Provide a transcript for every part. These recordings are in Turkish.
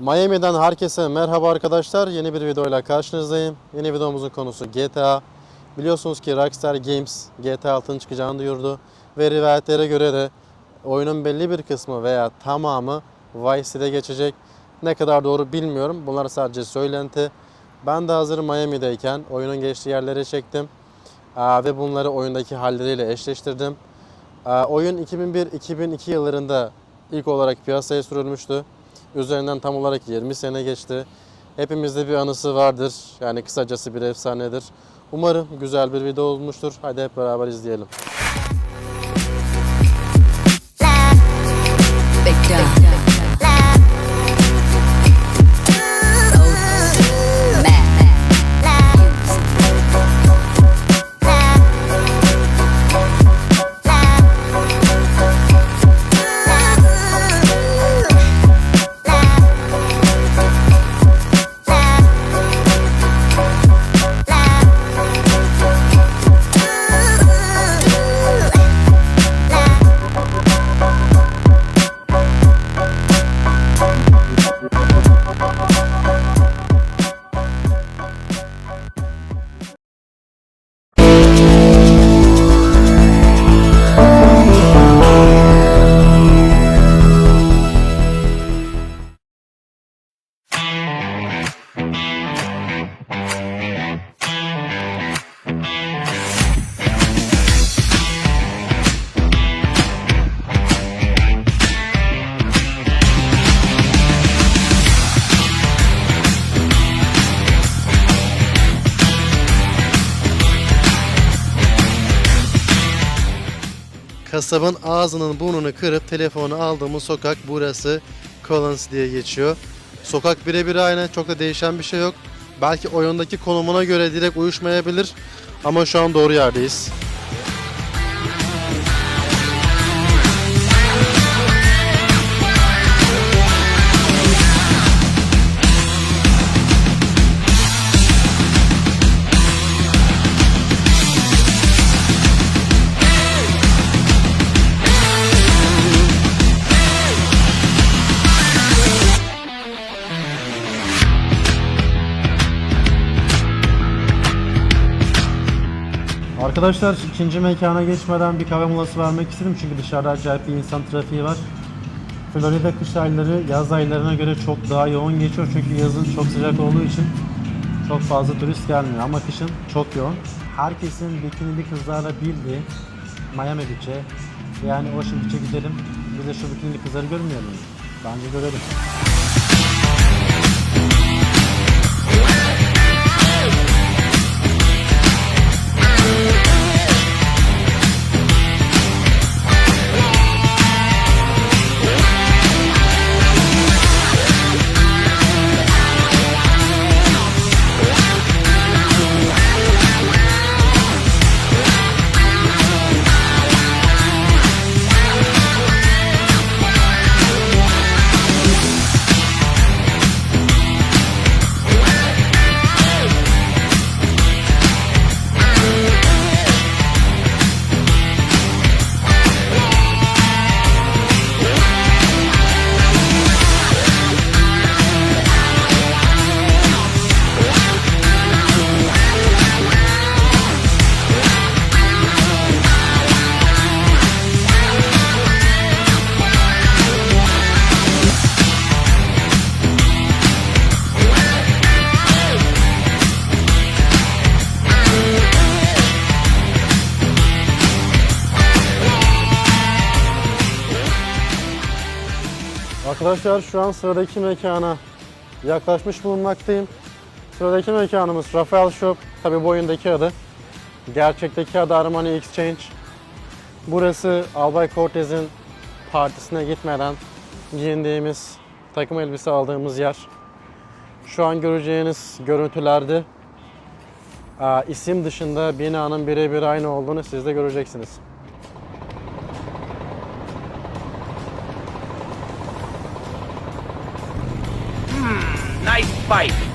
Miami'den herkese merhaba arkadaşlar. Yeni bir videoyla karşınızdayım. Yeni videomuzun konusu GTA. Biliyorsunuz ki Rockstar Games GTA 6'nın çıkacağını duyurdu. Ve rivayetlere göre de oyunun belli bir kısmı veya tamamı Vice City'de geçecek. Ne kadar doğru bilmiyorum. Bunlar sadece söylenti. Ben de hazır Miami'deyken oyunun geçtiği yerleri çektim. Ve bunları oyundaki halleriyle eşleştirdim. Oyun 2001-2002 yıllarında ilk olarak piyasaya sürülmüştü. Üzerinden tam olarak 20 sene geçti. Hepimizde bir anısı vardır. Yani kısacası bir efsanedir. Umarım güzel bir video olmuştur. Hadi hep beraber izleyelim. Kasabın ağzının burnunu kırıp telefonu aldığımız sokak burası Collins diye geçiyor. Sokak birebir aynı. Çok da değişen bir şey yok. Belki oyundaki konumuna göre direkt uyuşmayabilir. Ama şu an doğru yerdeyiz. Arkadaşlar ikinci mekana geçmeden bir kahve molası vermek istedim çünkü dışarıda acayip bir insan trafiği var. Florida kış ayları yaz aylarına göre çok daha yoğun geçiyor çünkü yazın çok sıcak olduğu için çok fazla turist gelmiyor ama kışın çok yoğun. Herkesin bikinili kızlarla bildiği Miami Beach'e yani Ocean Beach'e gidelim. Biz de şu bikinili kızları görmeyelim. Bence görelim. Arkadaşlar şu an sıradaki mekana yaklaşmış bulunmaktayım. Sıradaki mekanımız Rafael Shop. Tabi bu oyundaki adı. Gerçekteki adı Armani Exchange. Burası Albay Cortez'in partisine gitmeden giyindiğimiz, takım elbise aldığımız yer. Şu an göreceğiniz görüntülerde aa, isim dışında binanın birebir aynı olduğunu siz de göreceksiniz. Fight.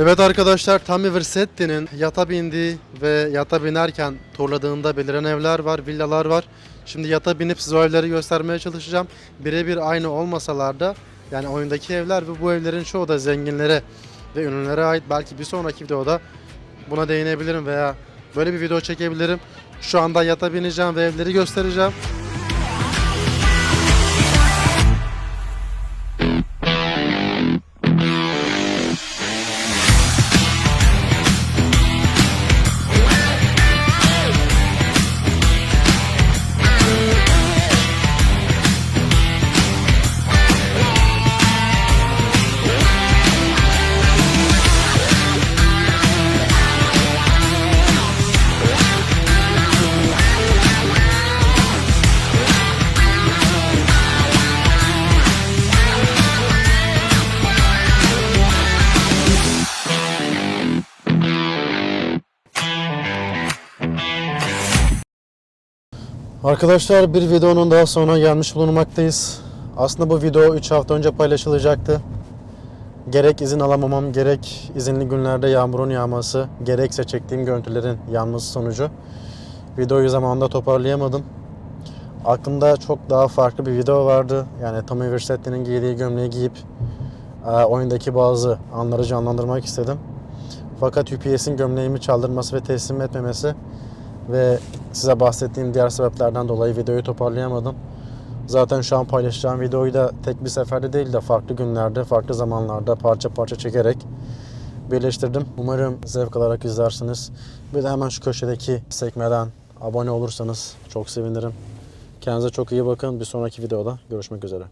Evet arkadaşlar Tommy Vercetti'nin yata bindiği ve yata binerken turladığında beliren evler var, villalar var. Şimdi yata binip size o evleri göstermeye çalışacağım. Birebir aynı olmasalar da yani oyundaki evler ve bu evlerin çoğu da zenginlere ve ünlülere ait. Belki bir sonraki videoda buna değinebilirim veya böyle bir video çekebilirim. Şu anda yata bineceğim ve evleri göstereceğim. Arkadaşlar bir videonun daha sonuna gelmiş bulunmaktayız. Aslında bu video 3 hafta önce paylaşılacaktı. Gerek izin alamamam, gerek izinli günlerde yağmurun yağması, gerekse çektiğim görüntülerin yanması sonucu videoyu zamanında toparlayamadım. Aklımda çok daha farklı bir video vardı. Yani Tommy Vercetti'nin giydiği gömleği giyip e, oyundaki bazı anları canlandırmak istedim. Fakat UPS'in gömleğimi çaldırması ve teslim etmemesi ve size bahsettiğim diğer sebeplerden dolayı videoyu toparlayamadım. Zaten şu an paylaşacağım videoyu da tek bir seferde değil de farklı günlerde, farklı zamanlarda parça parça çekerek birleştirdim. Umarım zevk alarak izlersiniz. Bir de hemen şu köşedeki sekmeden abone olursanız çok sevinirim. Kendinize çok iyi bakın. Bir sonraki videoda görüşmek üzere.